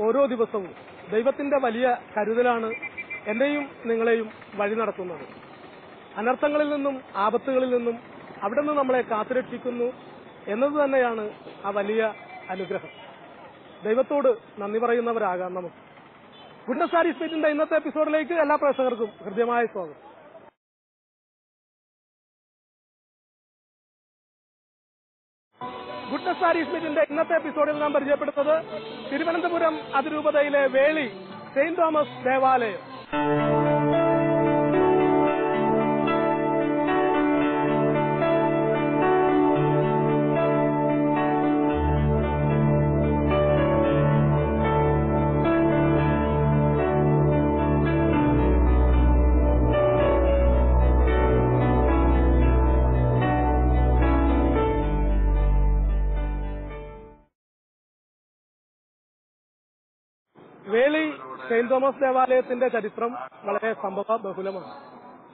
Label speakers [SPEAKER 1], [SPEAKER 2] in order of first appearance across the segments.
[SPEAKER 1] ഓരോ ദിവസവും. ദൈവത്തിന്റെ വലിയ കരുതലാണ് എന്നെയും നിങ്ങളെയും വഴി നടത്തുന്നത്. അനർത്ഥങ്ങളിൽ നിന്നും ആപത്തുകളിൽ നിന്നും അവിടെ നിന്ന് നമ്മളെ കാത്തുരക്ഷിക്കുന്നു എന്നത് തന്നെയാണ് ആ വലിയ അനുഗ്രഹം. ദൈവത്തോട് നന്ദി പറയുന്നവരാകാം നമുക്ക്. ഗുഡ്നസ് സാരി സ്പീറ്റിന്റെ ഇന്നത്തെ എപ്പിസോഡിലേക്ക് എല്ലാ പ്രേക്ഷകർക്കും ഹൃദ്യമായ സ്വാഗതം. ഗുഡ്നസ് ആരി സ്മിറ്റിന്റെ ഇന്നത്തെ എപ്പിസോഡിൽ നാം പരിചയപ്പെടുന്നത് തിരുവനന്തപുരം അതിരൂപതയിലെ വേളി സെയിന്റ് തോമസ് ദേവാലയം. സെയിന്റ് തോമസ് ദേവാലയത്തിന്റെ ചരിത്രം വളരെ സംഭവ ബഹുലമാണ്.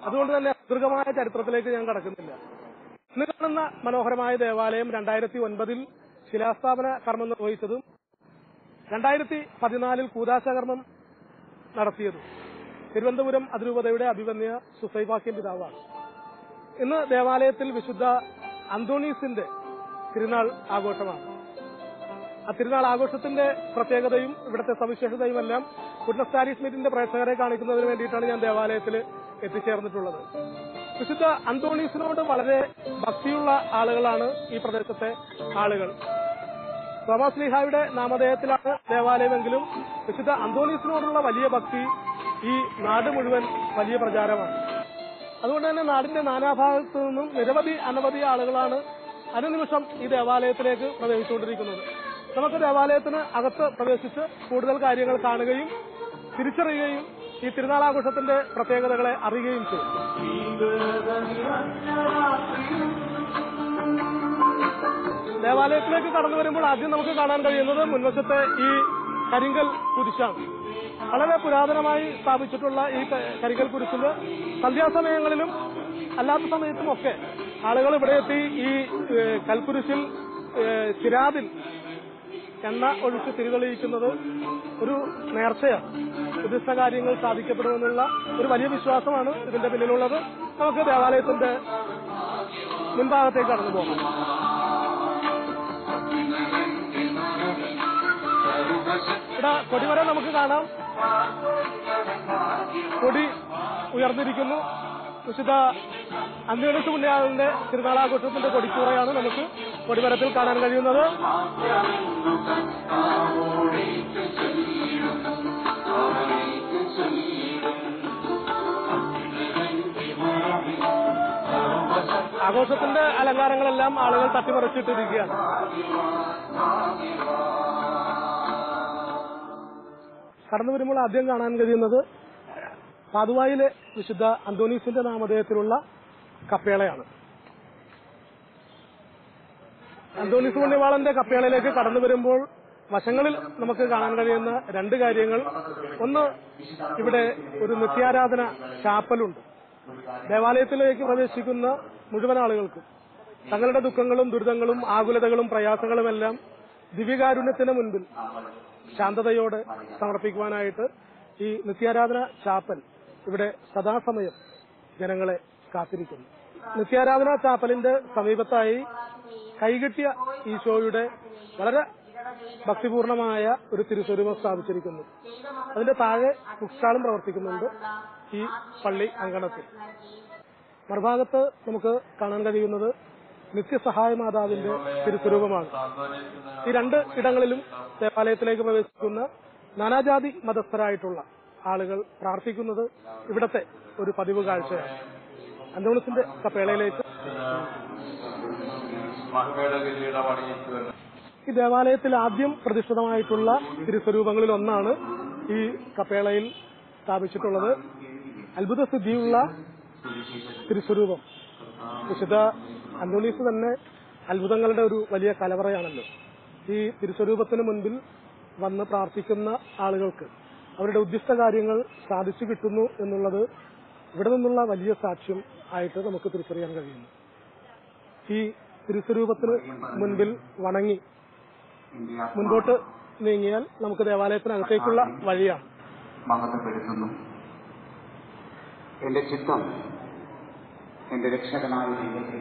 [SPEAKER 1] അതുകൊണ്ട് തന്നെ ദീർഘമായ ചരിത്രത്തിലേക്ക് ഞാൻ കടക്കുന്നില്ല. ഇന്ന് കാണുന്ന മനോഹരമായ ദേവാലയം രണ്ടായിരത്തി ഒൻപതിൽ ശിലാസ്ഥാപന കർമ്മം നിർവഹിച്ചതും രണ്ടായിരത്തി പതിനാലിൽ കൂതാശകർമ്മം നടത്തിയതും. തിരുവനന്തപുരം അതിരൂപതയുടെ അഭിവന്യ സുസൈവാക്യം പിതാവാണ്. ഇന്ന് ദേവാലയത്തിൽ വിശുദ്ധ അന്തോണീസിന്റെ തിരുനാൾ ആഘോഷമാണ്. ആ തിരുനാൾ ആഘോഷത്തിന്റെ പ്രത്യേകതയും ഇവിടുത്തെ സവിശേഷതയുമെല്ലാം കുട്ടസ്റ്റാരി സ്മിത്തിന്റെ പ്രേക്ഷകരെ കാണിക്കുന്നതിന് വേണ്ടിയിട്ടാണ് ഞാൻ ദേവാലയത്തിൽ എത്തിച്ചേർന്നിട്ടുള്ളത്. വിശുദ്ധ അന്തോണീസിനോട് വളരെ ഭക്തിയുള്ള ആളുകളാണ് ഈ പ്രദേശത്തെ ആളുകൾ. തോമസ് ലീഹായുടെ നാമധേയത്തിലാണ് ദേവാലയമെങ്കിലും വിശുദ്ധ അന്തോണീസിനോടുള്ള വലിയ ഭക്തി ഈ നാട് മുഴുവൻ വലിയ പ്രചാരമാണ്. അതുകൊണ്ട് തന്നെ നാടിന്റെ നാനാഭാഗത്തു നിന്നും നിരവധി അനവധി ആളുകളാണ് അനുനിമിഷം ഈ ദേവാലയത്തിലേക്ക് പ്രവേശിച്ചുകൊണ്ടിരിക്കുന്നത്. നമുക്ക് ദേവാലയത്തിന് അകത്ത് പ്രവേശിച്ച് കൂടുതൽ കാര്യങ്ങൾ കാണുകയും തിരിച്ചറിയുകയും ഈ തിരുനാളാഘോഷത്തിന്റെ പ്രത്യേകതകളെ അറിയുകയും ചെയ്യും. ദേവാലയത്തിലേക്ക് കടന്നു വരുമ്പോൾ ആദ്യം നമുക്ക് കാണാൻ കഴിയുന്നത് മുൻവശത്തെ ഈ കരിങ്കൽ കുരിശാണ്. വളരെ പുരാതനമായി സ്ഥാപിച്ചിട്ടുള്ള ഈ കരിങ്കൽ കുരിശിൽ സന്ധ്യാസമയങ്ങളിലും അല്ലാത്ത സമയത്തും ഒക്കെ ആളുകൾ ഇവിടെ എത്തി ഈ കൽക്കുരിശിൽ ഏഹ്, ചിരാതിൽ എണ്ണ ഒഴിച്ച് തിരിതെളിയിക്കുന്നത് ഒരു നേർച്ചയാണ്. ഉദ്ദിഷ്ട കാര്യങ്ങൾ സാധിക്കപ്പെടുമെന്നുള്ള ഒരു വലിയ വിശ്വാസമാണ് ഇതിന്റെ പിന്നിലുള്ളത്. നമുക്ക് ദേവാലയത്തിന്റെ മുൻഭാഗത്തേക്ക് കടന്നു പോകാം. ഇവിടെ കൊടിവരെ നമുക്ക് കാണാം. കൊടി ഉയർന്നിരിക്കുന്നു. വിശുദ്ധ അന്വേഷണ പുണ്യാളിന്റെ തിരുനാളാഘോഷത്തിന്റെ കൊടിക്കൂറയാണ് നമുക്ക് കൊടിമരത്തിൽ കാണാൻ കഴിയുന്നത്. ആഘോഷത്തിന്റെ അലങ്കാരങ്ങളെല്ലാം ആളുകൾ തട്ടിമറിച്ചിട്ടിരിക്കുകയാണ്. കടന്നു വരുമ്പോൾ ആദ്യം കാണാൻ കഴിയുന്നത് പാതുവായിലെ വിശുദ്ധ അന്തോണീസിന്റെ നാമധേയത്തിലുള്ള കപ്പേളയാണ്. അന്തോണീസ് പുണ്യവാളന്റെ കപ്പേളയിലേക്ക് കടന്നു വരുമ്പോൾ വശങ്ങളിൽ നമുക്ക് കാണാൻ കഴിയുന്ന രണ്ട് കാര്യങ്ങൾ. ഒന്ന് ഇവിടെ ഒരു നിത്യാരാധന ചാപ്പലുണ്ട്. ദേവാലയത്തിലേക്ക് പ്രവേശിക്കുന്ന മുഴുവൻ ആളുകൾക്കും തങ്ങളുടെ ദുഃഖങ്ങളും ദുരിതങ്ങളും ആകുലതകളും പ്രയാസങ്ങളുമെല്ലാം ദിവ്യകാരുണ്യത്തിന് മുൻപിൽ ശാന്തതയോടെ സമർപ്പിക്കുവാനായിട്ട് ഈ നിത്യാരാധന ചാപ്പൽ ഇവിടെ സദാസമയം ജനങ്ങളെ കാത്തിരിക്കുന്നു. നിത്യാരാധന ചാപ്പലിന്റെ സമീപത്തായി കൈകെട്ടിയ ഈശോയുടെ വളരെ ഭക്തിപൂർണമായ ഒരു തിരുസ്വരൂപം സ്ഥാപിച്ചിരിക്കുന്നു. അതിന്റെ താഴെ പുഷ്കാളും പ്രവർത്തിക്കുന്നുണ്ട് ഈ പള്ളി അങ്കണത്തിൽ. മറുഭാഗത്ത് നമുക്ക് കാണാൻ കഴിയുന്നത് നിത്യസഹായ മാതാവിന്റെ തിരുസ്വരൂപമാണ്. ഈ രണ്ട് ഇടങ്ങളിലും ദേവാലയത്തിലേക്ക് പ്രവേശിക്കുന്ന നാനാജാതി മതസ്ഥരായിട്ടുള്ള ആളുകൾ പ്രാർത്ഥിക്കുന്നത് ഇവിടത്തെ ഒരു പതിവ് കാഴ്ചയാണ്. അന്തോണസിന്റെ കപ്പേളയിലേക്ക്. ഈ ദേവാലയത്തിൽ ആദ്യം പ്രതിഷ്ഠിതമായിട്ടുള്ള തിരുസ്വരൂപങ്ങളിൽ ഒന്നാണ് ഈ കപ്പേളയിൽ സ്ഥാപിച്ചിട്ടുള്ളത്. അത്ഭുത സ്ഥിതിയുള്ള തിരുസ്വരൂപം. വിശുദ്ധ അന്തോണീസ് തന്നെ അത്ഭുതങ്ങളുടെ ഒരു വലിയ കലവറയാണല്ലോ. ഈ തിരുസ്വരൂപത്തിന് മുൻപിൽ വന്ന് പ്രാർത്ഥിക്കുന്ന ആളുകൾക്ക് അവരുടെ ഉദ്ദിഷ്ട കാര്യങ്ങൾ സാധിച്ചു കിട്ടുന്നു എന്നുള്ളത് ഇവിടെ നിന്നുള്ള വലിയ സാക്ഷ്യം ആയിട്ട് നമുക്ക് തിരിച്ചറിയാൻ കഴിയുന്നു. ഈ തിരുസ്വരൂപത്തിന് മുൻപിൽ വണങ്ങി മുൻപോട്ട് നീങ്ങിയാൽ നമുക്ക് ദേവാലയത്തിനകത്തേക്കുള്ള വഴിയാണ്.
[SPEAKER 2] മഹത്വപ്പെടുത്തുന്നു. എന്റെ ചിത്തം എന്റെ രക്ഷകനായ ദൈവത്തെ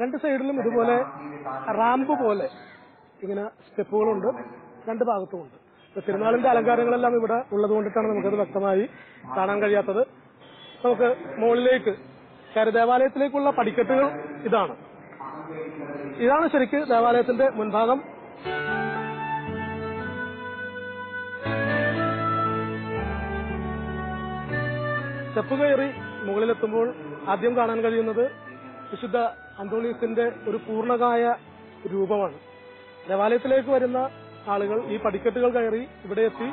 [SPEAKER 1] രണ്ട് സൈഡിലും ഇതുപോലെ റാമ്പ് പോലെ ഇങ്ങനെ സ്റ്റെപ്പുകളുണ്ട്. രണ്ട് ഭാഗത്തുമുണ്ട്. തിരുനാളിന്റെ അലങ്കാരങ്ങളെല്ലാം ഇവിടെ ഉള്ളത് കൊണ്ടിട്ടാണ് നമുക്കത് വ്യക്തമായി കാണാൻ കഴിയാത്തത്. നമുക്ക് മുകളിലേക്ക് ദേവാലയത്തിലേക്കുള്ള പടിക്കെട്ടുകൾ ഇതാണ്. ഇതാണ് ശരിക്ക് ദേവാലയത്തിന്റെ മുൻഭാഗം. സ്റ്റെപ്പ് കയറി മുകളിലെത്തുമ്പോൾ ആദ്യം കാണാൻ കഴിയുന്നത് വിശുദ്ധ അന്തോണീസിന്റെ ഒരു പൂർണകായ രൂപമാണ്. ദേവാലയത്തിലേക്ക് വരുന്ന ആളുകൾ ഈ പടിക്കെട്ടുകൾ കയറി ഇവിടെ എത്തി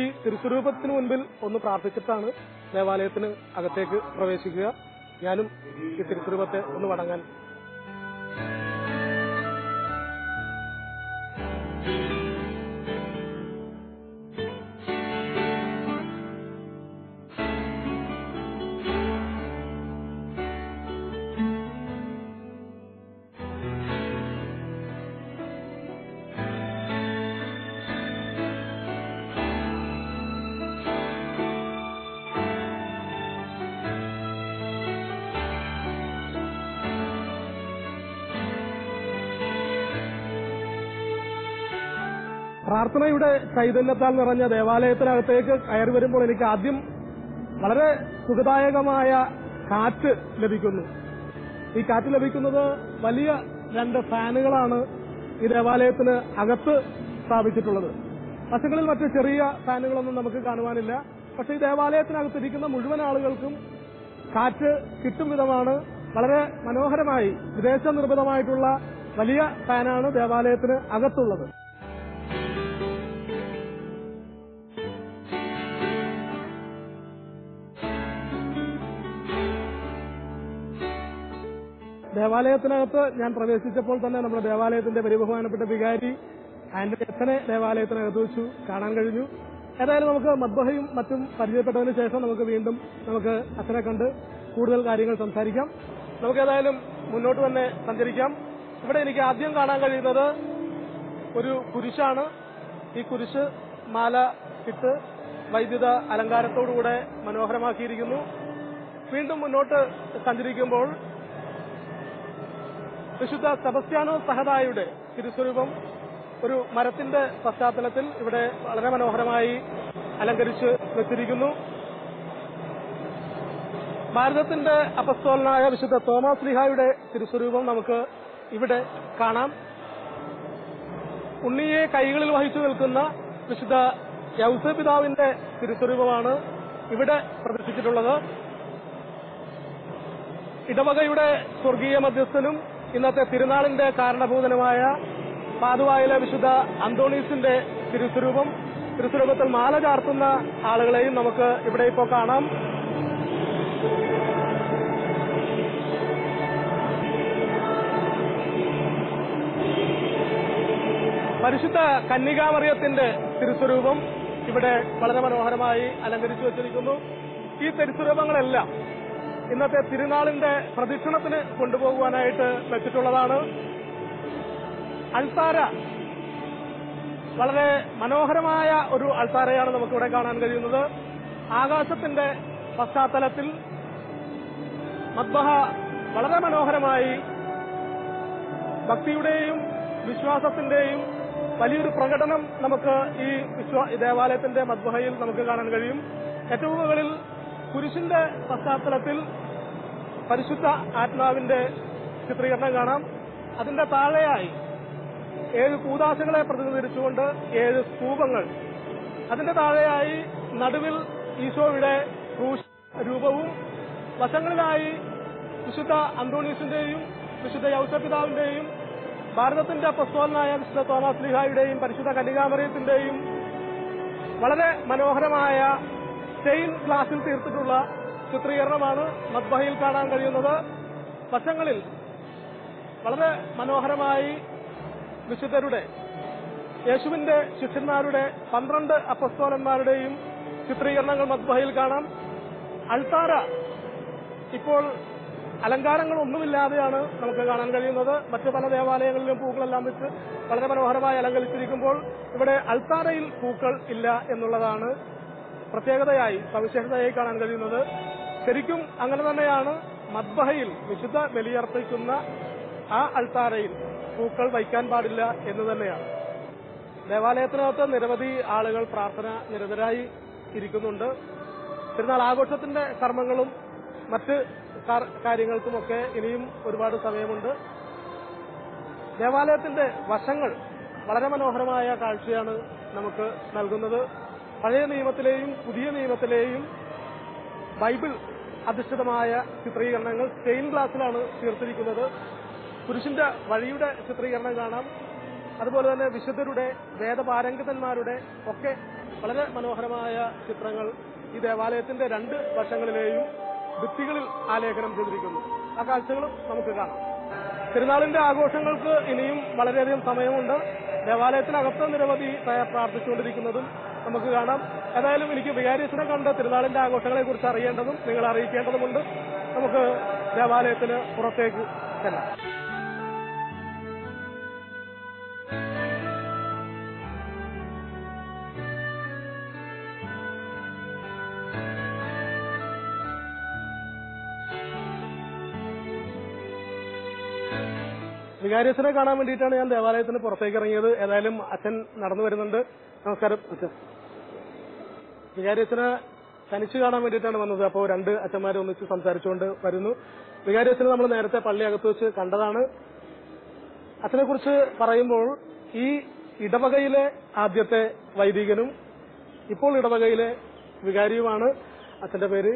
[SPEAKER 1] ഈ തിരുസ്വരൂപത്തിന് മുൻപിൽ ഒന്ന് പ്രാർത്ഥിച്ചിട്ടാണ് ദേവാലയത്തിന് അകത്തേക്ക് പ്രവേശിക്കുക. ഞാനും ഈ തിരുസ്വരൂപത്തെ ഒന്ന് വണങ്ങാൻ പ്രാർത്ഥനയുടെ ചൈതന്യത്താൽ നിറഞ്ഞ ദേവാലയത്തിനകത്തേക്ക് കയറി വരുമ്പോൾ എനിക്ക് ആദ്യം വളരെ സുഖദായകമായ കാറ്റ് ലഭിക്കുന്നു. ഈ കാറ്റ് ലഭിക്കുന്നത് വലിയ രണ്ട് ഫാനുകളാണ് ഈ ദേവാലയത്തിന് അകത്ത് സ്ഥാപിച്ചിട്ടുള്ളത്. വശങ്ങളിൽ മറ്റ് ചെറിയ ഫാനുകളൊന്നും നമുക്ക് കാണുവാനില്ല. പക്ഷെ ഈ ദേവാലയത്തിനകത്തിരിക്കുന്ന മുഴുവൻ ആളുകൾക്കും കാറ്റ് കിട്ടും വിധമാണ്. വളരെ മനോഹരമായി വിദേശ നിർമ്മിതമായിട്ടുള്ള വലിയ ഫാനാണ് ദേവാലയത്തിന് അകത്തുള്ളത്. ദേവാലയത്തിനകത്ത് ഞാൻ പ്രവേശിച്ചപ്പോൾ തന്നെ നമ്മുടെ ദേവാലയത്തിന്റെ പരിബഹുമാനപ്പെട്ട വികാരി ആന്റണി ദേവാലയത്തിനകത്ത് വെച്ചു കാണാൻ കഴിഞ്ഞു. ഏതായാലും നമുക്ക് മദ്ബഹയും മറ്റും പരിചയപ്പെട്ടതിന് ശേഷം നമുക്ക് വീണ്ടും നമുക്ക് അച്ഛനെ കണ്ട് കൂടുതൽ കാര്യങ്ങൾ സംസാരിക്കാം. നമുക്ക് ഏതായാലും മുന്നോട്ട് തന്നെ സഞ്ചരിക്കാം. ഇവിടെ എനിക്ക് ആദ്യം കാണാൻ കഴിയുന്നത് ഒരു കുരിശാണ്. ഈ കുരിശ് മാല ഇട്ട് വൈദ്യുത അലങ്കാരത്തോടുകൂടെ മനോഹരമാക്കിയിരിക്കുന്നു. വീണ്ടും മുന്നോട്ട് സഞ്ചരിക്കുമ്പോൾ വിശുദ്ധ സെബസ്റ്റ്യാനോ സഹദായുടെ തിരുസ്വരൂപം ഒരു മരത്തിന്റെ പശ്ചാത്തലത്തിൽ ഇവിടെ വളരെ മനോഹരമായി അലങ്കരിച്ച് വെച്ചിരിക്കുന്നു. ഭാരതത്തിന്റെ അപസ്തോലനായ വിശുദ്ധ തോമസ് ലിഹായുടെ തിരുസ്വരൂപം നമുക്ക് ഇവിടെ കാണാം. ഉണ്ണിയെ കൈകളിൽ വഹിച്ചു നിൽക്കുന്ന വിശുദ്ധ യൗസ പിതാവിന്റെ തിരുസ്വരൂപമാണ് ഇവിടെ പ്രദർശിച്ചിട്ടുള്ളത്. ഇടവകയുടെ സ്വർഗീയ മധ്യസ്ഥനും ഇന്നത്തെ തിരുനാളിന്റെ കാരണഭൂതനുമായ പാതുവായിലെ വിശുദ്ധ അന്തോണീസിന്റെ തിരുസ്വരൂപം തിരുസ്വരൂപത്തിൽ മാല ചാർത്തുന്ന ആളുകളെയും നമുക്ക് ഇവിടെ ഇപ്പോൾ കാണാം. പരിശുദ്ധ കന്യകാമറിയത്തിന്റെ തിരുസ്വരൂപം ഇവിടെ വളരെ മനോഹരമായി അലങ്കരിച്ചു വച്ചിരിക്കുന്നു. ഈ തിരുസ്വരൂപങ്ങളെല്ലാം ഇന്നത്തെ തിരുനാളിന്റെ പ്രദക്ഷിണത്തിന് കൊണ്ടുപോകുവാനായിട്ട് വെച്ചിട്ടുള്ളതാണ്. അൾത്താര വളരെ മനോഹരമായ ഒരു അൾത്താരയാണ് നമുക്കിവിടെ കാണാൻ കഴിയുന്നത്. ആകാശത്തിന്റെ പശ്ചാത്തലത്തിൽ മദ്ബഹ വളരെ മനോഹരമായി ഭക്തിയുടെയും വിശ്വാസത്തിന്റെയും വലിയൊരു പ്രകടനം നമുക്ക് ഈ വിശ്വാ ദേവാലയത്തിന്റെ മദ്ബഹയിൽ നമുക്ക് കാണാൻ കഴിയും. ഏറ്റവും മുകളിൽ കുരിശിന്റെ പശ്ചാത്തലത്തിൽ പരിശുദ്ധ ആത്മാവിന്റെ ചിത്രീകരണം കാണാം. അതിന്റെ താഴെയായി ഏഴ് കൂതാശകളെ പ്രതിനിധീകരിച്ചുകൊണ്ട് ഏഴ് സ്തൂപങ്ങൾ. അതിന്റെ താഴെയായി നടുവിൽ ഈശോയുടെ ക്രൂശ് രൂപവും വശങ്ങളിലായി വിശുദ്ധ അന്തോണീസിന്റെയും വിശുദ്ധ യൗസപിതാവിന്റെയും ഭാരതത്തിന്റെ പ്രസ്തോലനായ വിശുദ്ധ തോമസ് ലിഹായുടെയും പരിശുദ്ധ കന്യകാമറിയത്തിന്റെയും വളരെ മനോഹരമായ സ്റ്റെയിൻ ഗ്ലാസിൽ തീർത്തിട്ടുള്ള ചിത്രീകരണമാണ് മദ്ബഹയിൽ കാണാൻ കഴിയുന്നത്. വശങ്ങളിൽ വളരെ മനോഹരമായി വിശുദ്ധരുടെ യേശുവിന്റെ ശിഷ്യന്മാരുടെ പന്ത്രണ്ട് അപ്പസ്തോലന്മാരുടെയും ചിത്രീകരണങ്ങൾ മദ്ബഹയിൽ കാണാം. അൾത്താര ഇപ്പോൾ അലങ്കാരങ്ങളൊന്നുമില്ലാതെയാണ് നമുക്ക് കാണാൻ കഴിയുന്നത്. മറ്റു പല ദേവാലയങ്ങളിലും പൂക്കളെല്ലാം വെച്ച് വളരെ മനോഹരമായി അലങ്കരിച്ചിരിക്കുമ്പോൾ ഇവിടെ അൾത്താരയിൽ പൂക്കൾ ഇല്ല എന്നുള്ളതാണ് പ്രത്യേകതയായി സവിശേഷതയായി കാണാൻ കഴിയുന്നത് ശരിക്കും അങ്ങനെ തന്നെയാണ് മദ്ബഹയിൽ വിശുദ്ധ ബലിയർപ്പിക്കുന്ന ആ അൾത്താരയിൽ പൂക്കൾ വയ്ക്കാൻ പാടില്ല എന്ന് തന്നെയാണ്. ദേവാലയത്തിനകത്ത് നിരവധി ആളുകൾ പ്രാർത്ഥന നിരതരായി ഇരിക്കുന്നുണ്ട്. പെരുന്നാൾ ആഘോഷത്തിന്റെ കർമ്മങ്ങളും മറ്റ് കാര്യങ്ങൾക്കുമൊക്കെ ഇനിയും ഒരുപാട് സമയമുണ്ട്. ദേവാലയത്തിന്റെ വശങ്ങൾ വളരെ മനോഹരമായ കാഴ്ചയാണ് നമുക്ക് നൽകുന്നത്. പഴയ നിയമത്തിലെയും പുതിയ നിയമത്തിലെയും ബൈബിൾ അധിഷ്ഠിതമായ ചിത്രീകരണങ്ങൾ സ്റ്റെയിൻ ഗ്ലാസ്സിലാണ് തീർത്തിരിക്കുന്നത്. പുരുഷന്റെ വഴിയുടെ ചിത്രീകരണം കാണാം. അതുപോലെ തന്നെ വിശുദ്ധരുടെ വേദപാരംഗതന്മാരുടെ ഒക്കെ വളരെ മനോഹരമായ ചിത്രങ്ങൾ ഈ ദേവാലയത്തിന്റെ രണ്ട് വശങ്ങളിലെയും ഭിത്തികളിൽ ആലേഖനം ചെയ്തിരിക്കുന്നു. ആ കാഴ്ചകളും നമുക്ക് കാണാം. തിരുനാളിന്റെ ആഘോഷങ്ങൾക്ക് ഇനിയും വളരെയധികം സമയമുണ്ട്. ദേവാലയത്തിനകത്ത് നിരവധി പ്രാർത്ഥിച്ചുകൊണ്ടിരിക്കുന്നതും നമുക്ക് കാണാം. ഏതായാലും എനിക്ക് വികാരിസിനെ കണ്ട് തിരുനാളിന്റെ ആഘോഷങ്ങളെ കുറിച്ച് അറിയേണ്ടതും നിങ്ങൾ അറിയിക്കേണ്ടതുമുണ്ട്. നമുക്ക് ദേവാലയത്തിന് പുറത്തേക്ക് ചെല്ലാം. വികാരിയച്ഛനെ കാണാൻ വേണ്ടിയിട്ടാണ് ഞാൻ ദേവാലയത്തിന് പുറത്തേക്ക് ഇറങ്ങിയത്. ഏതായാലും അച്ഛൻ നടന്നു വരുന്നുണ്ട്. നമസ്കാരം അച്ഛൻ. വികാരിയച്ഛനെ തനിച്ച് കാണാൻ വേണ്ടിയിട്ടാണ് വന്നത്. അപ്പോൾ രണ്ട് അച്ഛന്മാർ ഒന്നിച്ച് സംസാരിച്ചുകൊണ്ട് വരുന്നു. വികാരിയച്ഛനെ നമ്മൾ നേരത്തെ പള്ളി അകത്ത് വെച്ച് കണ്ടതാണ്. അച്ഛനെ കുറിച്ച് പറയുമ്പോൾ ഈ ഇടവകയിലെ ആദ്യത്തെ വൈദികനും ഇപ്പോൾ ഇടവകയിലെ വികാരിയുമാണ്. അച്ഛന്റെ പേര്?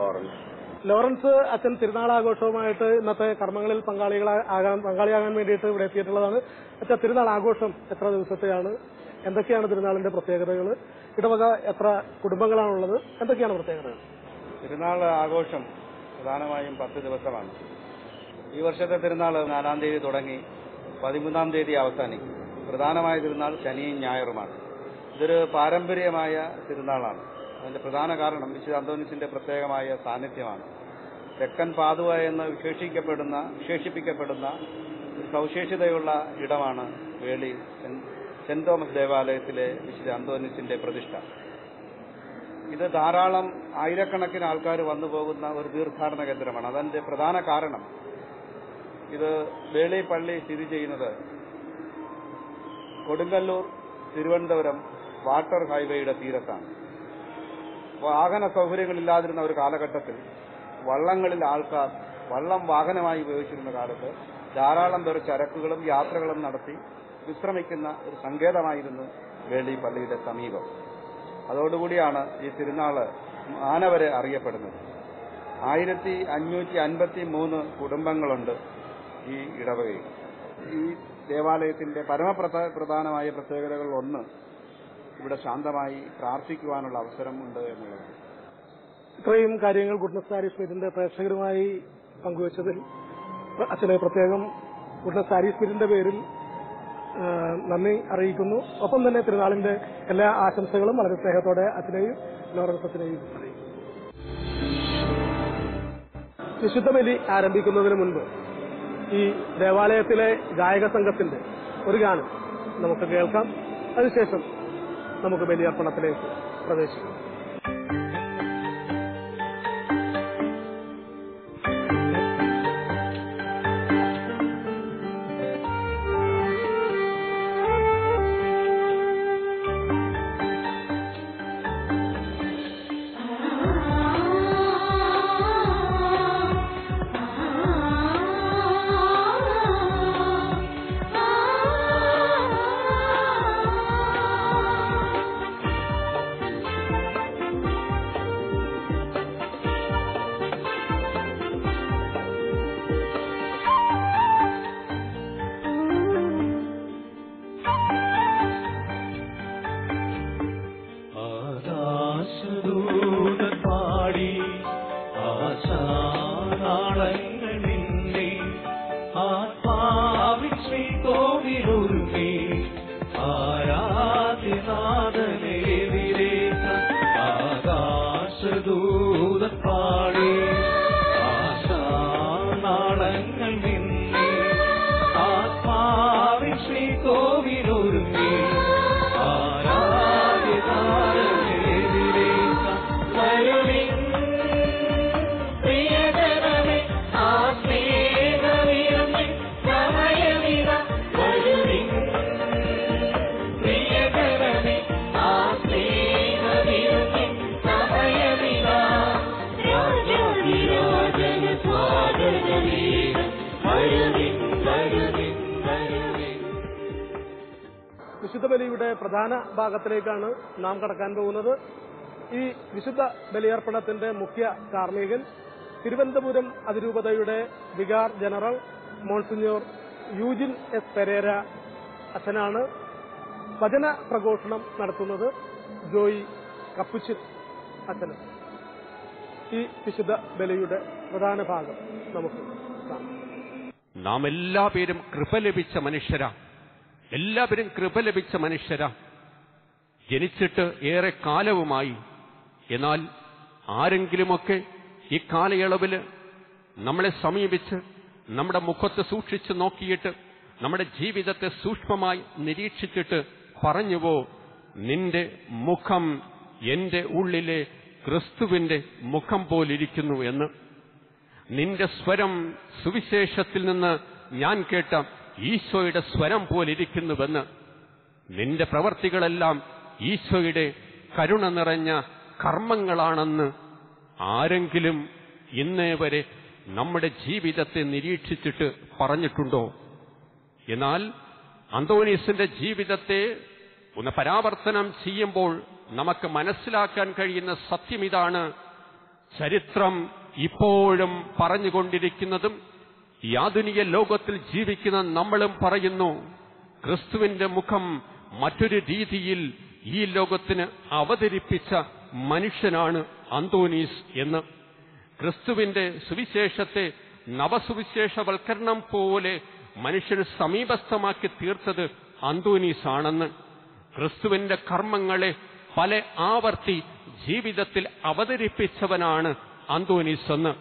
[SPEAKER 3] ലോറൻസ്.
[SPEAKER 1] ലോറൻസ് അച്ഛൻ തിരുനാളാഘോഷവുമായിട്ട് ഇന്നത്തെ കർമ്മങ്ങളിൽ പങ്കാളികളാകാൻ പങ്കാളിയാകാൻ വേണ്ടിയിട്ട് ഇവിടെ എത്തിയിട്ടുള്ളതാണ്. അച്ഛാ തിരുനാൾ ആഘോഷം എത്ര ദിവസത്തെയാണ്? എന്തൊക്കെയാണ് തിരുനാളിന്റെ പ്രത്യേകതകൾ ഇടവക എത്ര കുടുംബങ്ങളാണുള്ളത്? എന്തൊക്കെയാണ് പ്രത്യേകതകൾ?
[SPEAKER 3] തിരുനാൾ ആഘോഷം പ്രധാനമായും പത്ത് ദിവസമാണ്. ഈ വർഷത്തെ തിരുനാൾ നാലാം തീയതി തുടങ്ങി പതിമൂന്നാം തീയതി അവസാനിക്കും. പ്രധാനമായ തിരുനാൾ ശനിയും ഞായറുമാണ്. ഇതൊരു പാരമ്പര്യമായ തിരുനാളാണ്. അതിന്റെ പ്രധാന കാരണം വിശുദ്ധ അന്തോണിസിന്റെ പ്രത്യേകമായ സാന്നിധ്യമാണ്. തെക്കൻ പാതുവ എന്ന് വിശേഷിക്കപ്പെടുന്ന വിശേഷിപ്പിക്കപ്പെടുന്ന സവിശേഷതയുള്ള ഇടമാണ് വേളി സെന്റ് തോമസ് ദേവാലയത്തിലെ വിശുദ്ധ അന്തോണിസിന്റെ പ്രതിഷ്ഠ. ഇത് ധാരാളം ആയിരക്കണക്കിന് ആൾക്കാർ വന്നു പോകുന്ന ഒരു തീർത്ഥാടന കേന്ദ്രമാണ്. അതിന്റെ പ്രധാന കാരണം ഇത് വേളി പള്ളി സ്ഥിതി ചെയ്യുന്നത് കൊടുങ്ങല്ലൂർ തിരുവനന്തപുരം വാട്ടർ ഹൈവേയുടെ തീരത്താണ്. വാഹന സൗകര്യങ്ങളില്ലാതിരുന്ന ഒരു കാലഘട്ടത്തിൽ വള്ളങ്ങളിൽ ആൾക്കാർ വള്ളം വാഹനമായി ഉപയോഗിച്ചിരുന്ന കാലത്ത് ധാരാളം പേർ ചരക്കുകളും യാത്രകളും നടത്തി വിശ്രമിക്കുന്ന ഒരു സങ്കേതമായിരുന്നു വേളി പള്ളിയുടെ സമീപം. അതോടുകൂടിയാണ് ഈ തിരുനാൾ മാനവരെ അറിയപ്പെടുന്നത്. ആയിരത്തി അഞ്ഞൂറ്റി അൻപത്തി മൂന്ന് കുടുംബങ്ങളുണ്ട് ഈ ഇടവകയിൽ. ഈ ദേവാലയത്തിന്റെ പരമപ്രധാനമായ പ്രത്യേകതകളിൽ ഒന്ന് ഇവിടെ ശാന്തമായി പ്രാർത്ഥിക്കുവാനുള്ള അവസരമുണ്ട് എന്നുള്ളത്.
[SPEAKER 1] ഇത്രയും കാര്യങ്ങൾ ഗുഡ്നസ് സാരി പ്രേക്ഷകരുമായി പങ്കുവച്ചതിൽ അച്ഛനെ പ്രത്യേകം ഗുഡ്നസ് സാരി പേരിൽ നന്ദി അറിയിക്കുന്നു. ഒപ്പം തന്നെ തിരുനാളിന്റെ എല്ലാ ആശംസകളും വളരെ സ്നേഹത്തോടെ അച്ഛനെയും ലോറൻസ് അച്ഛനെയും വിശുദ്ധ ബലി ആരംഭിക്കുന്നതിന് മുൻപ് ഈ ദേവാലയത്തിലെ ഗായക സംഘത്തിന്റെ ഒരു ഗാനം നമുക്ക് കേൾക്കാം. അതിനുശേഷം നമുക്ക് ബലിയർപ്പണത്തിലേക്ക് പ്രവേശിക്കാം. വിശുദ്ധ ബലിയുടെ പ്രധാന ഭാഗത്തിലേക്കാണ് നാം കടക്കാൻ പോകുന്നത്. ഈ വിശുദ്ധ ബലിയർപ്പണത്തിന്റെ മുഖ്യ കാർമ്മികൻ തിരുവനന്തപുരം അതിരൂപതയുടെ vicar general monsignor Eugene S Pereira അച്ഛനാണ് വചന പ്രഘോഷണം നടത്തുന്നത് ജോയി കപ്പുച്ചിൻ അച്ഛന് ഈ വിശുദ്ധ ബലിയുടെ പ്രധാന ഭാഗം നമുക്ക്
[SPEAKER 4] നാം എല്ലാ പേരും കൃപ ലഭിച്ച മനുഷ്യരാ. എല്ലാവരും കൃപ ലഭിച്ച മനുഷ്യരാ. ജനിച്ചിട്ട് ഏറെ കാലവുമായി. എന്നാൽ ആരെങ്കിലുമൊക്കെ ഈ കാലയളവിൽ നമ്മളെ സമീപിച്ച് നമ്മുടെ മുഖത്ത് സൂക്ഷിച്ചു നോക്കിയിട്ട് നമ്മുടെ ജീവിതത്തെ സൂക്ഷ്മമായി നിരീക്ഷിച്ചിട്ട് പറഞ്ഞുവോ നിന്റെ മുഖം എന്റെ ഉള്ളിലെ ക്രിസ്തുവിന്റെ മുഖം പോലിരിക്കുന്നു എന്ന്. നിന്റെ സ്വരം സുവിശേഷത്തിൽ നിന്ന് ഞാൻ കേട്ട ഈശോയുടെ സ്വരം പോലിരിക്കുന്നുവെന്ന് നിന്റെ പ്രവർത്തികളെല്ലാം ഈശോയുടെ കരുണ നിറഞ്ഞ കർമ്മങ്ങളാണെന്ന് ആരെങ്കിലും ഇന്നേ വരെ നമ്മുടെ ജീവിതത്തെ നിരീക്ഷിച്ചിട്ട് പറഞ്ഞിട്ടുണ്ടോ? എന്നാൽ അന്തോണീസിന്റെ ജീവിതത്തെ ഒന്ന് പരാവർത്തനം ചെയ്യുമ്പോൾ നമുക്ക് മനസ്സിലാക്കാൻ കഴിയുന്ന സത്യം ഇതാണ്. ചരിത്രം ഇപ്പോഴും പറഞ്ഞുകൊണ്ടിരിക്കുന്നതും ഈ ആധുനിക ലോകത്തിൽ ജീവിക്കുന്ന നമ്മളും പറയുന്നു ക്രിസ്തുവിന്റെ മുഖം മറ്റൊരു രീതിയിൽ ഈ ലോകത്തിന് അവതരിപ്പിച്ച മനുഷ്യനാണ് അന്തോനീസ് എന്ന്. ക്രിസ്തുവിന്റെ സുവിശേഷത്തെ നവസുവിശേഷവൽക്കരണം പോലെ മനുഷ്യന് സമീപസ്ഥമാക്കി തീർത്തത് അന്തോനീസ് ആണെന്ന് ക്രിസ്തുവിന്റെ കർമ്മങ്ങളെ പല ആവർത്തി ജീവിതത്തിൽ അവതരിപ്പിച്ചവനാണ് അന്തോനീസ് എന്ന്.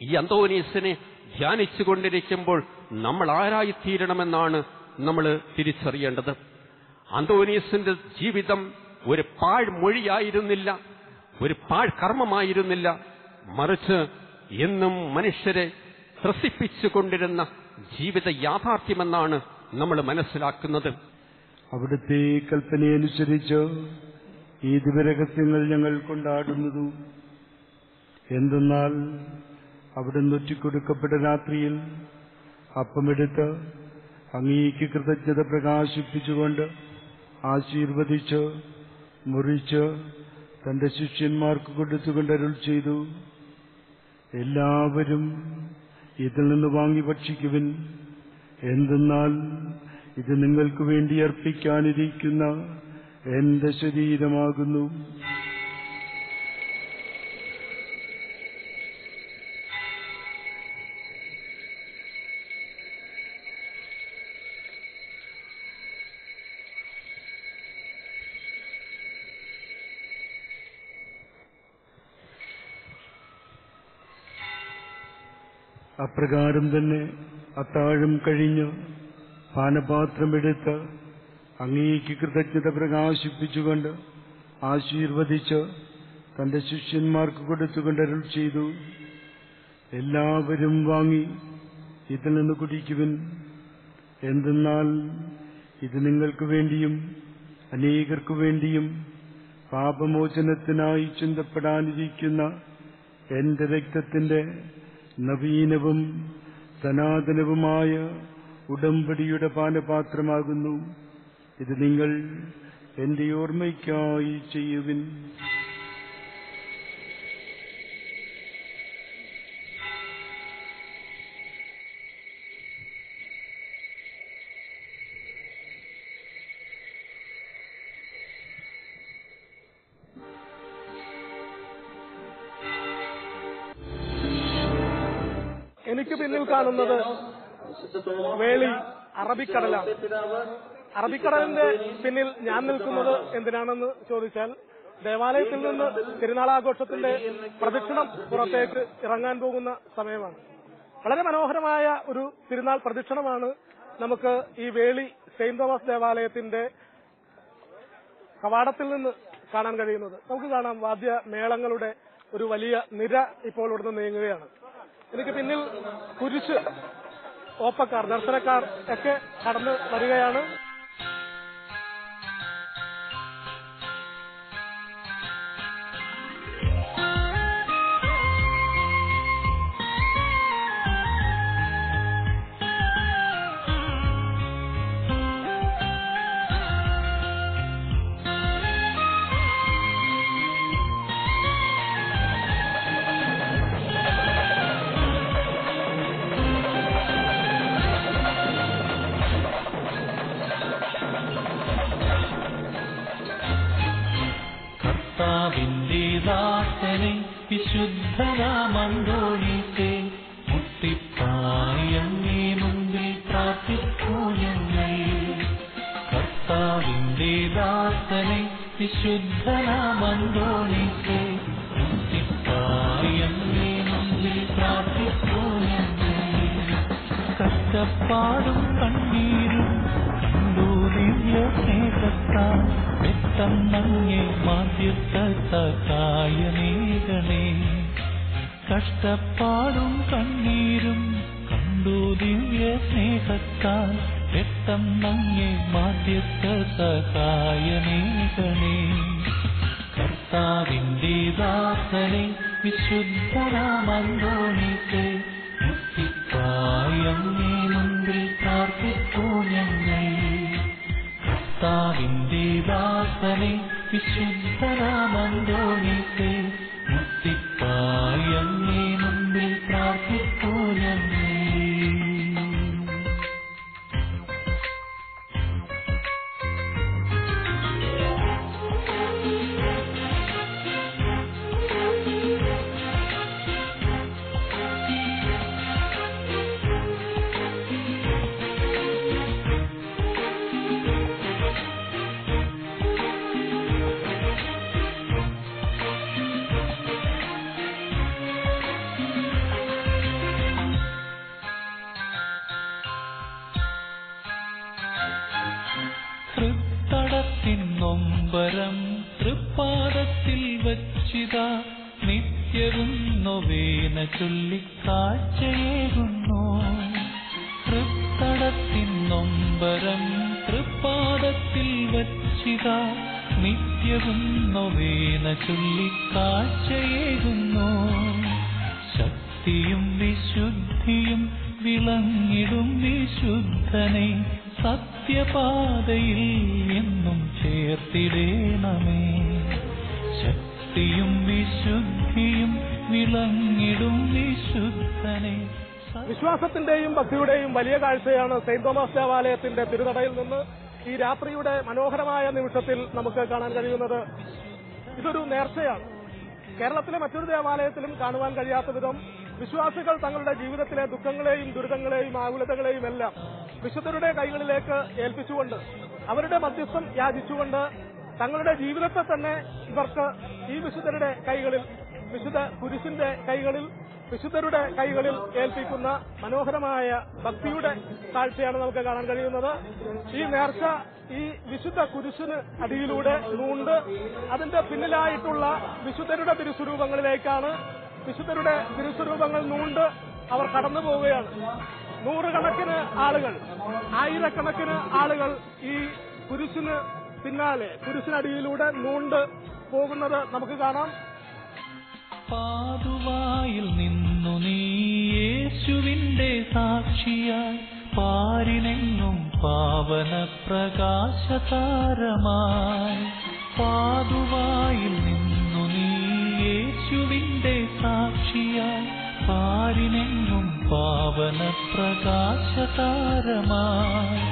[SPEAKER 4] ഈ അന്തോനീസിനെ ധ്യാനിച്ചുകൊണ്ടിരിക്കുമ്പോൾ നമ്മൾ ആരായിത്തീരണമെന്നാണ് നമ്മൾ തിരിച്ചറിയേണ്ടത്. അന്തോനീസിന്റെ ജീവിതം ഒരു പാഴ്മൊഴിയായിരുന്നില്ല ഒരു പാഴ്കർമ്മമായിരുന്നില്ല. മറിച്ച് എന്നും മനുഷ്യരെ ത്രസിപ്പിച്ചുകൊണ്ടിരുന്ന ജീവിത യാഥാർത്ഥ്യമെന്നാണ് നമ്മൾ മനസ്സിലാക്കുന്നത്.
[SPEAKER 5] അവിടുത്തെ കൽപ്പനയനുസരിച്ച് ഈ ദിവരഹസ്യങ്ങൾ ഞങ്ങൾ കൊണ്ടാടുന്നതും എന്തെന്നാൽ അവിടുന്ന് ഒറ്റിക്കൊടുക്കപ്പെട്ട രാത്രിയിൽ അപ്പമെടുത്ത് അങ്ങേക്ക് കൃതജ്ഞത പ്രകാശിപ്പിച്ചുകൊണ്ട് ആശീർവദിച്ച് മുറിച്ച് തന്റെ ശിഷ്യന്മാർക്ക് കൊടുത്തുകൊണ്ട് അരുൾ ചെയ്തു. എല്ലാവരും ഇതിൽ നിന്ന് വാങ്ങി ഭക്ഷിക്കുവിൻ. എന്തെന്നാൽ ഇത് നിങ്ങൾക്ക് വേണ്ടി അർപ്പിക്കാനിരിക്കുന്ന എന്റെ ശരീരമാകുന്നു. അപ്രകാരം തന്നെ അത്താഴം കഴിഞ്ഞ് പാനപാത്രമെടുത്ത് അങ്ങേക്ക് കൃതജ്ഞത പ്രകാശിപ്പിച്ചുകൊണ്ട് ആശീർവദിച്ച് തന്റെ ശിഷ്യന്മാർക്ക് കൊടുത്തുകൊണ്ട് അരുൾ ചെയ്തു. എല്ലാവരും വാങ്ങി ഇതിൽ നിന്ന് കുടിക്കുവിൻ. എന്തെന്നാൽ ഇത് നിങ്ങൾക്ക് വേണ്ടിയും അനേകർക്കു വേണ്ടിയും പാപമോചനത്തിനായി ചിന്തപ്പെടാനിരിക്കുന്ന എന്റെ രക്തത്തിന്റെ നവീനവും സനാതനവുമായ ഉടമ്പടിയുടെ പാനപാത്രമാകുന്നു. ഇത് നിങ്ങൾ എന്റെ ഓർമ്മയ്ക്കായി ചെയ്യുവിൻ.
[SPEAKER 1] എനിക്ക് പിന്നിൽ കാണുന്നത് വേളി അറബിക്കടലാണ്. അറബിക്കടലിന്റെ പിന്നിൽ ഞാൻ നിൽക്കുന്നത് എന്തിനാണെന്ന് ചോദിച്ചാൽ ദേവാലയത്തിൽ നിന്ന് തിരുനാളാഘോഷത്തിന്റെ പ്രദക്ഷിണം പുറത്തേക്ക് ഇറങ്ങാൻ പോകുന്ന സമയമാണ്. വളരെ മനോഹരമായ ഒരു തിരുനാൾ പ്രദക്ഷിണമാണ് നമുക്ക് ഈ വേളി സെയിന്റ് തോമസ് ദേവാലയത്തിന്റെ കവാടത്തിൽ നിന്ന് കാണാൻ കഴിയുന്നത്. നമുക്ക് കാണാം വാദ്യ മേളങ്ങളുടെ ഒരു വലിയ നിര ഇപ്പോൾ ഇവിടുന്ന് നീങ്ങുകയാണ്. എനിക്ക് പിന്നിൽ കുരിശ് ഓപ്പക്കാർ ദർശനക്കാർ ഒക്കെ കടന്നു വരികയാണ്.
[SPEAKER 6] വിശുദ്ധനാമന്തോണിത്തെ മുട്ടിപ്പായങ്ങേ മുമ്പിൽ പ്രാർത്ഥിക്കൂ ഞങ്ങൾ കഷ്ടപ്പാടും കണ്ണീരും കണ്ടു ദിവ്യ സ്നേഹത്താൽ പെട്ടെന്നങ്ങേ മാധ്യസ്ഥ സഹായമേകണേ കഷ്ടപ്പാടും കണ്ണീരും കണ്ടു ദിവ്യ സ്നേഹത്താൽ പെട്ടെന്നങ്ങേ മാധ്യസ്ഥ സഹായമേകണേ കർത്താവിന്റെ ദാസനെ മുത്തിപ്പായങ്ങേ മുമ്പിൽ പ്രാർത്ഥിക്കൂ ഞങ്ങൾ. കർത്താവിന്റെ ദാസനെ വിശുദ്ധരാമന്തോണിത്തെ മുത്തിപ്പായങ്ങേ മുമ്പിൽ നൊമ്പരം തൃപ്പാദത്തിൽ വച്ചിത നിത്യവും നൊവേന ചൊല്ലിക്കാഴ്ചയേകുന്നു. ശക്തിയും വിശുദ്ധിയും വിളങ്ങിടും വിശുദ്ധനെ സത്യപാതയിൽ എന്നും ചേർത്തിടേണമേ. ശക്തിയും വിശുദ്ധിയും വിളങ്ങിടും വിശുദ്ധനെ
[SPEAKER 1] വിശ്വാസത്തിന്റെയും ഭക്തിയുടെയും വലിയ കാഴ്ചയാണ് സെയിന്റ് തോമസ് ദേവാലയത്തിന്റെ തിരുനടയിൽ നിന്ന് ഈ രാത്രിയുടെ മനോഹരമായ നിമിഷത്തിൽ നമുക്ക് കാണാൻ കഴിയുന്നത്. ഇതൊരു നേർച്ചയാണ്. കേരളത്തിലെ മറ്റൊരു ദേവാലയത്തിലും കാണുവാൻ കഴിയാത്ത വിധം വിശ്വാസികൾ തങ്ങളുടെ ജീവിതത്തിലെ ദുഃഖങ്ങളെയും ദുരിതങ്ങളെയും ആകുലതകളെയും എല്ലാം വിശുദ്ധരുടെ കൈകളിലേക്ക് ഏൽപ്പിച്ചുകൊണ്ട് അവരുടെ മധ്യസ്ഥം യാചിച്ചുകൊണ്ട് തങ്ങളുടെ ജീവിതത്തെ തന്നെ ഇവർക്ക് ഈ വിശുദ്ധരുടെ കൈകളിൽ വിശുദ്ധ കുരിശിന്റെ കൈകളിൽ വിശുദ്ധരുടെ കൈകളിൽ ഏൽപ്പിക്കുന്ന മനോഹരമായ ഭക്തിയുടെ കാഴ്ചയാണ് നമുക്ക് കാണാൻ കഴിയുന്നത്. ഈ നേർച്ച ഈ വിശുദ്ധ കുരിശിന് അടിയിലൂടെ നൂണ്ട് അതിന്റെ പിന്നിലായിട്ടുള്ള വിശുദ്ധരുടെ തിരുസ്വരൂപങ്ങളിലേക്കാണ് വിശുദ്ധരുടെ തിരുസ്വരൂപങ്ങൾ നൂണ്ട് അവർ കടന്നു പോവുകയാണ്. നൂറുകണക്കിന് ആളുകൾ ആയിരക്കണക്കിന് ആളുകൾ ഈ കുരിശിന് പിന്നാലെ കുരിശിനടിയിലൂടെ നൂണ്ട് പോകുന്നത് നമുക്ക് കാണാം.
[SPEAKER 6] പാതുവായിൽ നിന്നു നീ യേശുവിന്റെ സാക്ഷിയായി പാരിനെങ്ങും പാവന പ്രകാശതാരമായി പാതുവായിൽ നിന്നു നീ യേശുവിന്റെ സാക്ഷിയായി പാരിനെങ്ങും പാവന പ്രകാശതാരമായി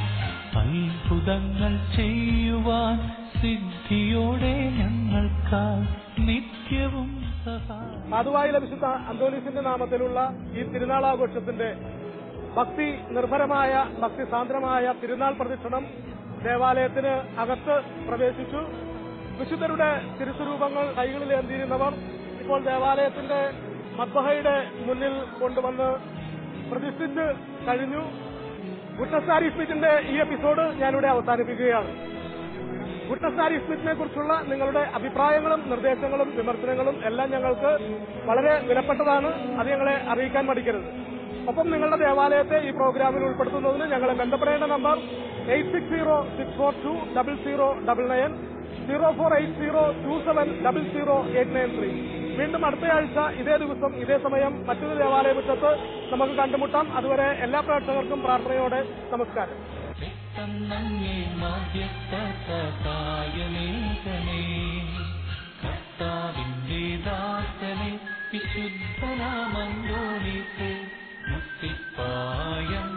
[SPEAKER 6] അത്ഭുതങ്ങൾ ചെയ്യുവാൻ സിദ്ധിയോടെ ഞങ്ങൾക്കായി നിത്യവും സഹായം
[SPEAKER 1] ലഭിച്ച വിശുദ്ധ അന്തോണീസിന്റെ നാമത്തിലുള്ള ഈ തിരുനാളാഘോഷത്തിന്റെ ഭക്തി നിർഭരമായ ഭക്തി സാന്ദ്രമായ തിരുനാൾ പ്രദക്ഷിണം ദേവാലയത്തിന് അകത്ത് പ്രവേശിച്ചു. വിശുദ്ധരുടെ തിരുസ്വരൂപങ്ങൾ കൈകളിൽ എന്തിയിരുന്നവർ ഇപ്പോൾ ദേവാലയത്തിന്റെ മദ്ബഹയുടെ മുന്നിൽ കൊണ്ടുവന്ന് പ്രതിഷ്ഠിച്ച് കഴിഞ്ഞു. ഗുട്ടസാരി സ്മിത്തിന്റെ ഈ എപ്പിസോഡ് ഞാനിവിടെ അവസാനിപ്പിക്കുകയാണ്. ഗുട്ടസാരി സ്മിത്തിനെ കുറിച്ചുള്ള നിങ്ങളുടെ അഭിപ്രായങ്ങളും നിർദ്ദേശങ്ങളും വിമർശനങ്ങളും എല്ലാം ഞങ്ങൾക്ക് വളരെ വിലപ്പെട്ടതാണ്. അത് ഞങ്ങളെ അറിയിക്കാൻ മടിക്കരുത്. ഒപ്പം നിങ്ങളുടെ ദേവാലയത്തെ ഈ പ്രോഗ്രാമിൽ ഉൾപ്പെടുത്തുന്നതിന് ഞങ്ങളെ ബന്ധപ്പെടേണ്ട number eight six zero six four two double zero double nine zero four eight zero two seven double zero eight nine three. വീണ്ടും അടുത്തയാഴ്ച ഇതേ ദിവസം ഇതേ സമയം മറ്റൊരു ദേവാലയ മുറ്റത്ത് നമുക്ക് കണ്ടുമുട്ടാം. അതുവരെ എല്ലാ പ്രേക്ഷകർക്കും പ്രാർത്ഥനയോടെ നമസ്കാരം.
[SPEAKER 6] പെട്ടെന്നങ്ങേ മധ്യസ്ഥ കർത്താവിന്റെ ദാസനെ മുമ്പിൽ പ്രാർത്ഥിപ്പൂ ഞങ്ങൾ